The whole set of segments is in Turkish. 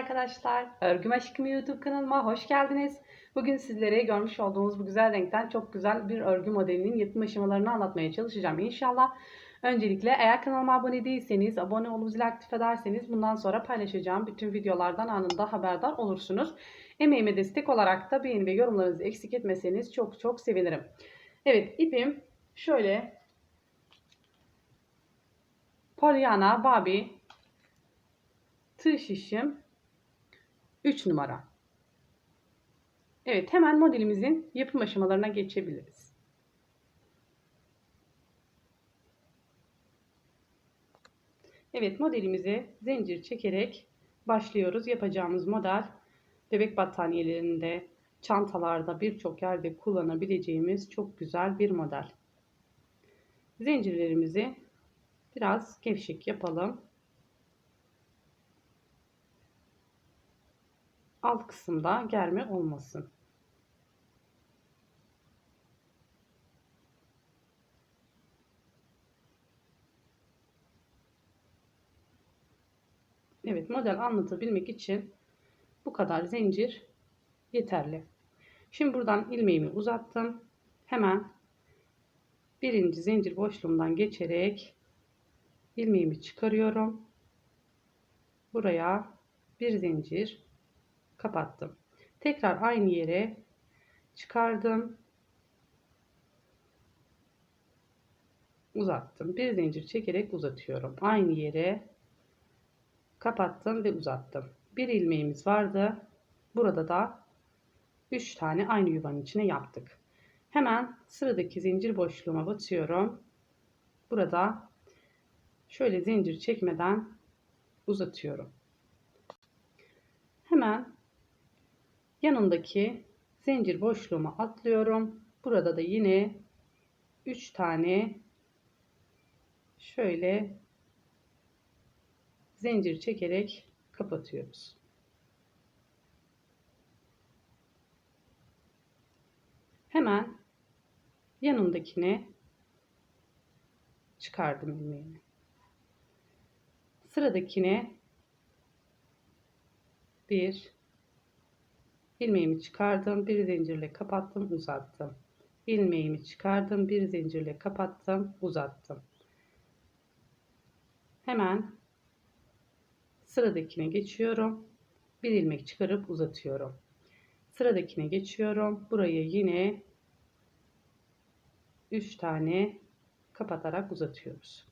arkadaşlar. Örgüm Aşkım YouTube kanalıma hoş geldiniz. Bugün sizlere görmüş olduğunuz bu güzel renkten çok güzel bir örgü modelinin yapım aşamalarını anlatmaya çalışacağım inşallah. Öncelikle eğer kanalıma abone değilseniz, abone olup zil aktif ederseniz bundan sonra paylaşacağım bütün videolardan anında haberdar olursunuz. Emeğime destek olarak da beğeni ve yorumlarınızı eksik etmeseniz çok çok sevinirim. Evet ipim şöyle Pollyanna Barbie tığ şişim 3 numara. Evet hemen modelimizin yapım aşamalarına geçebiliriz. Evet modelimize zincir çekerek başlıyoruz. Yapacağımız model bebek battaniyelerinde, çantalarda birçok yerde kullanabileceğimiz çok güzel bir model. Zincirlerimizi biraz gevşek yapalım. Alt kısımda germe olmasın. Evet model anlatabilmek için bu kadar zincir yeterli. Şimdi buradan ilmeğimi uzattım. Hemen birinci zincir boşluğumdan geçerek ilmeğimi çıkarıyorum. Buraya bir zincir kapattım. Tekrar aynı yere çıkardım. Uzattım. Bir zincir çekerek uzatıyorum. Aynı yere kapattım ve uzattım. Bir ilmeğimiz vardı. Burada da 3 tane aynı yuvanın içine yaptık. Hemen sıradaki zincir boşluğuma batıyorum. Burada şöyle zincir çekmeden uzatıyorum. Hemen yanındaki zincir boşluğuma atlıyorum. Burada da yine 3 tane şöyle zincir çekerek kapatıyoruz. Hemen yanındakine çıkardım ilmeğimi. Sıradakine bir ilmeğimi çıkardım bir zincirle kapattım uzattım. İlmeğimi çıkardım bir zincirle kapattım uzattım. Hemen sıradakine geçiyorum. Bir ilmek çıkarıp uzatıyorum. Sıradakine geçiyorum. Buraya yine 3 tane kapatarak uzatıyoruz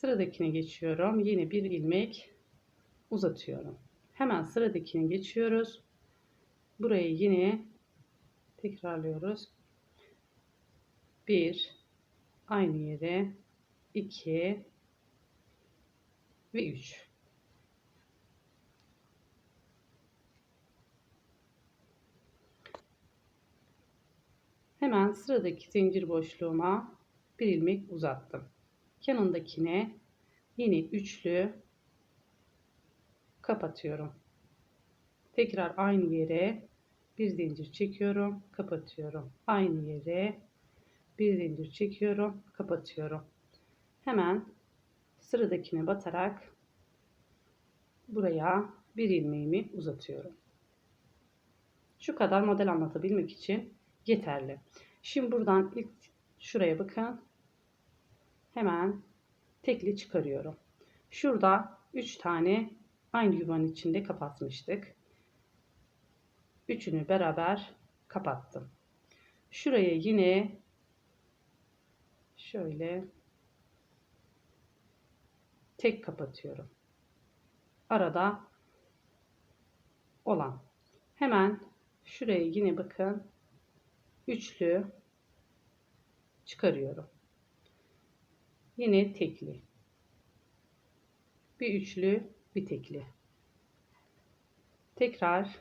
Sıradakine geçiyorum. Yine bir ilmek uzatıyorum. Hemen sıradakine geçiyoruz. Burayı yine tekrarlıyoruz. 1 aynı yere 2 ve 3 Hemen sıradaki zincir boşluğuma bir ilmek uzattım yanındakine yine üçlü kapatıyorum. Tekrar aynı yere bir zincir çekiyorum, kapatıyorum. Aynı yere bir zincir çekiyorum, kapatıyorum. Hemen sıradakine batarak buraya bir ilmeğimi uzatıyorum. Şu kadar model anlatabilmek için yeterli. Şimdi buradan ilk şuraya bakın hemen tekli çıkarıyorum. Şurada 3 tane aynı yuvanın içinde kapatmıştık. Üçünü beraber kapattım. Şuraya yine şöyle tek kapatıyorum. Arada olan. Hemen şuraya yine bakın üçlü çıkarıyorum. Yine tekli. Bir üçlü, bir tekli. Tekrar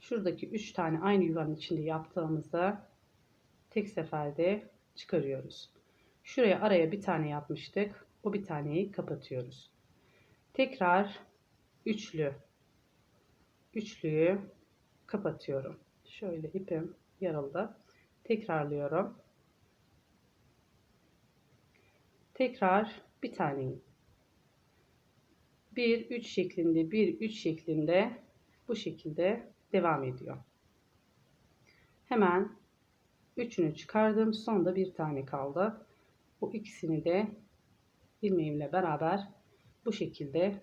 şuradaki üç tane aynı yuvanın içinde yaptığımızda tek seferde çıkarıyoruz. Şuraya araya bir tane yapmıştık. O bir taneyi kapatıyoruz. Tekrar üçlü üçlüyü kapatıyorum. Şöyle ipim yarıldı. Tekrarlıyorum. Tekrar bir tane 1 3 şeklinde 1 3 şeklinde bu şekilde devam ediyor. Hemen üçünü çıkardım. Sonda bir tane kaldı. Bu ikisini de ilmeğimle beraber bu şekilde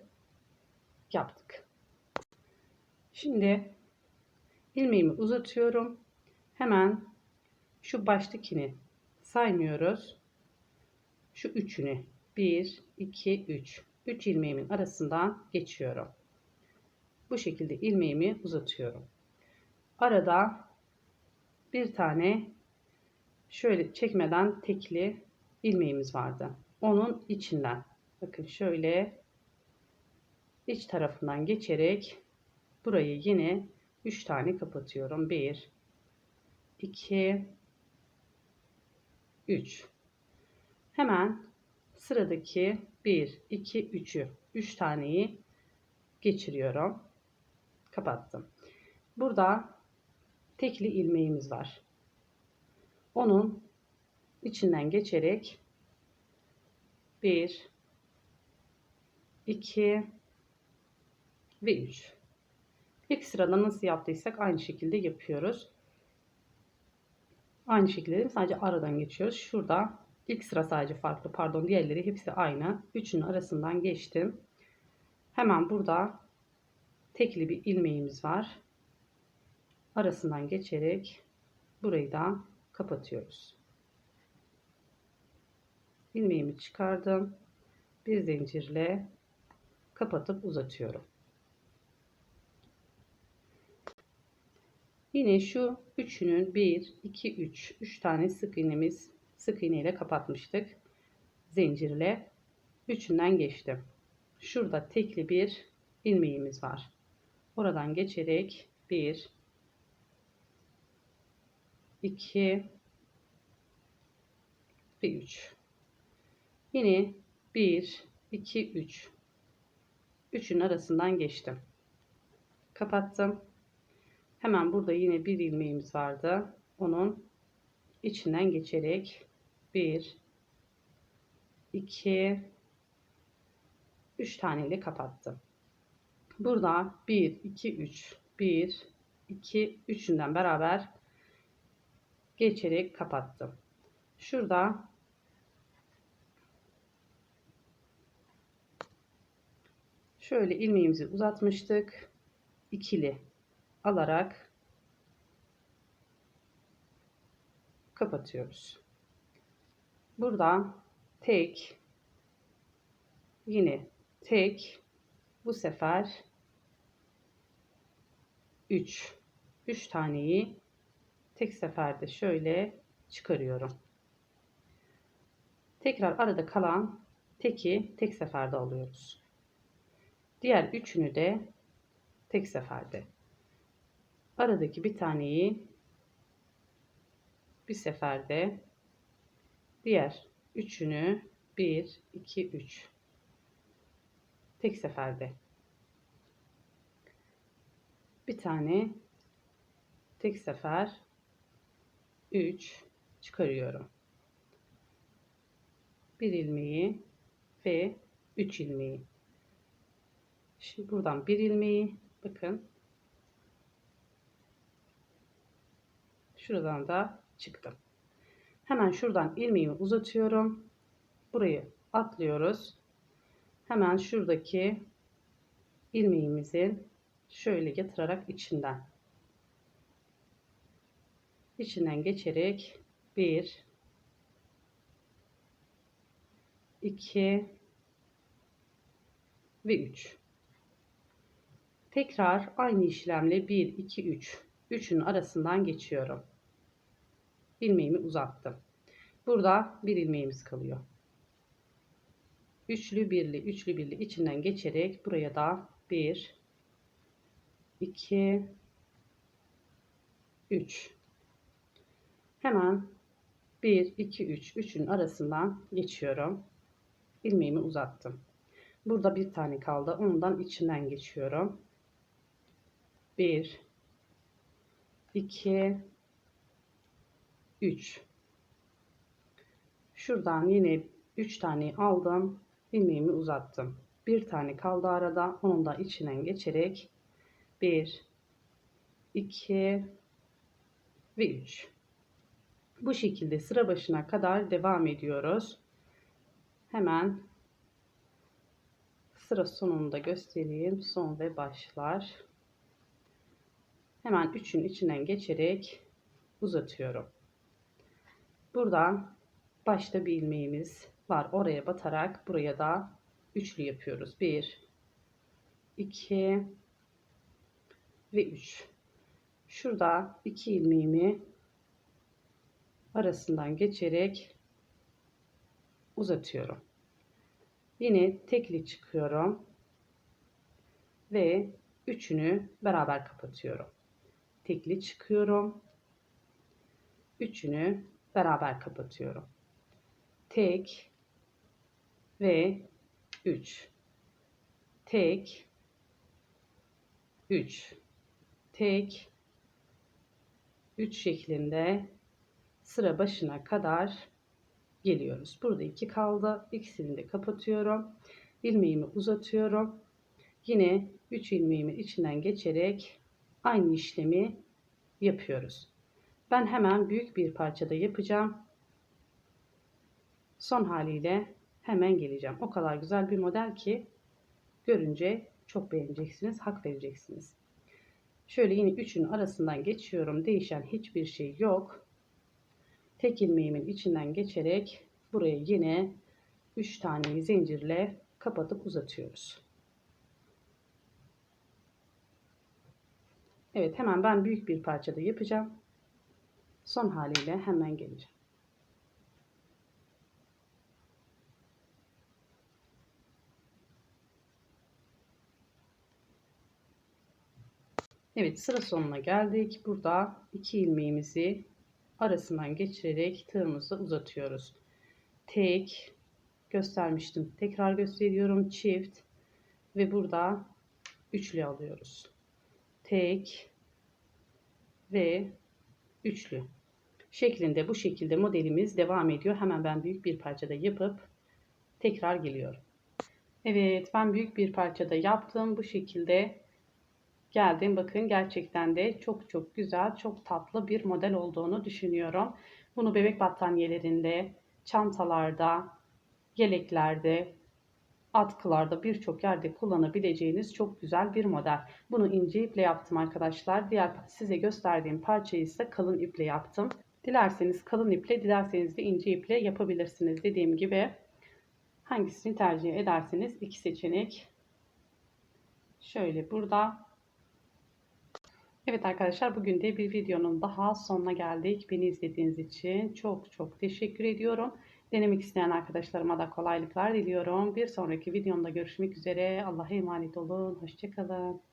yaptık. Şimdi ilmeğimi uzatıyorum. Hemen şu baştakini saymıyoruz. Şu üçünü 1 2 3 3 ilmeğimin arasından geçiyorum. Bu şekilde ilmeğimi uzatıyorum. Arada bir tane şöyle çekmeden tekli ilmeğimiz vardı. Onun içinden bakın şöyle iç tarafından geçerek burayı yine 3 tane kapatıyorum. 1 2 3 Hemen sıradaki 1 2 3'ü 3 taneyi geçiriyorum. Kapattım. Burada tekli ilmeğimiz var. Onun içinden geçerek 1 2 ve 3 İlk sırada nasıl yaptıysak aynı şekilde yapıyoruz. Aynı şekilde sadece aradan geçiyoruz. Şurada ilk sıra sadece farklı pardon diğerleri hepsi aynı. Üçünün arasından geçtim. Hemen burada tekli bir ilmeğimiz var. Arasından geçerek burayı da kapatıyoruz. ilmeğimi çıkardım. Bir zincirle kapatıp uzatıyorum. Yine şu üçünün 1, 2, 3, 3 tane sık iğnemiz sık iğne ile kapatmıştık. Zincirle üçünden geçtim. Şurada tekli bir ilmeğimiz var. Oradan geçerek 1, 2 ve 3. Yine 1, 2, 3. Üçün arasından geçtim. Kapattım. Hemen burada yine bir ilmeğimiz vardı. Onun içinden geçerek 1 2 3 taneyle kapattım. Burada 1 2 3 1 2 üçünden beraber geçerek kapattım. Şurada şöyle ilmeğimizi uzatmıştık. ikili alarak kapatıyoruz. Burada tek yine tek bu sefer 3 3 taneyi tek seferde şöyle çıkarıyorum. Tekrar arada kalan teki tek seferde alıyoruz. Diğer üçünü de tek seferde aradaki bir taneyi bir seferde diğer üçünü 1 2 3 tek seferde bir tane tek sefer 3 çıkarıyorum. Bir ilmeği ve 3 ilmeği. Şimdi buradan bir ilmeği bakın Şuradan da çıktım. Hemen şuradan ilmeğimi uzatıyorum. Burayı atlıyoruz. Hemen şuradaki ilmeğimizi şöyle yatırarak içinden içinden geçerek 1 2 ve 3 tekrar aynı işlemle 1 2 3 3'ün arasından geçiyorum ilmeğimi uzattım. Burada bir ilmeğimiz kalıyor. Üçlü birli, üçlü birli içinden geçerek buraya da 1 2 3 Hemen 1 2 3 3'ün arasından geçiyorum. ilmeğimi uzattım. Burada bir tane kaldı. Ondan içinden geçiyorum. 1 2 3 şuradan yine 3 tane aldım. ilmeğimi uzattım. Bir tane kaldı arada. Onun da içinden geçerek 1 2 ve 3. Bu şekilde sıra başına kadar devam ediyoruz. Hemen sıra sonunda göstereyim. Son ve başlar. Hemen üçün içinden geçerek uzatıyorum. Buradan başta bir ilmeğimiz var. Oraya batarak buraya da üçlü yapıyoruz. 1 2 ve 3. Şurada iki ilmeğimi arasından geçerek uzatıyorum. Yine tekli çıkıyorum ve üçünü beraber kapatıyorum. Tekli çıkıyorum. Üçünü beraber kapatıyorum. Tek ve 3. Tek 3. Tek 3 şeklinde sıra başına kadar geliyoruz. Burada iki kaldı. İkisini de kapatıyorum. İlmeğimi uzatıyorum. Yine 3 ilmeğimin içinden geçerek aynı işlemi yapıyoruz. Ben hemen büyük bir parçada yapacağım. Son haliyle hemen geleceğim. O kadar güzel bir model ki görünce çok beğeneceksiniz, hak vereceksiniz. Şöyle yine üçün arasından geçiyorum. Değişen hiçbir şey yok. Tek ilmeğimin içinden geçerek buraya yine 3 tane zincirle kapatıp uzatıyoruz. Evet hemen ben büyük bir parçada yapacağım. Son haliyle hemen geleceğim. Evet sıra sonuna geldik. Burada iki ilmeğimizi arasından geçirerek tığımızı uzatıyoruz. Tek göstermiştim. Tekrar gösteriyorum. Çift ve burada üçlü alıyoruz. Tek ve üçlü şeklinde bu şekilde modelimiz devam ediyor. Hemen ben büyük bir parçada yapıp tekrar geliyorum. Evet ben büyük bir parçada yaptım. Bu şekilde geldim. Bakın gerçekten de çok çok güzel, çok tatlı bir model olduğunu düşünüyorum. Bunu bebek battaniyelerinde, çantalarda, yeleklerde, atkılarda birçok yerde kullanabileceğiniz çok güzel bir model. Bunu ince iple yaptım arkadaşlar. Diğer size gösterdiğim parçayı ise kalın iple yaptım. Dilerseniz kalın iple, dilerseniz de ince iple yapabilirsiniz. Dediğim gibi hangisini tercih ederseniz iki seçenek. Şöyle burada Evet arkadaşlar bugün de bir videonun daha sonuna geldik. Beni izlediğiniz için çok çok teşekkür ediyorum. Denemek isteyen arkadaşlarıma da kolaylıklar diliyorum. Bir sonraki videomda görüşmek üzere. Allah'a emanet olun. Hoşçakalın.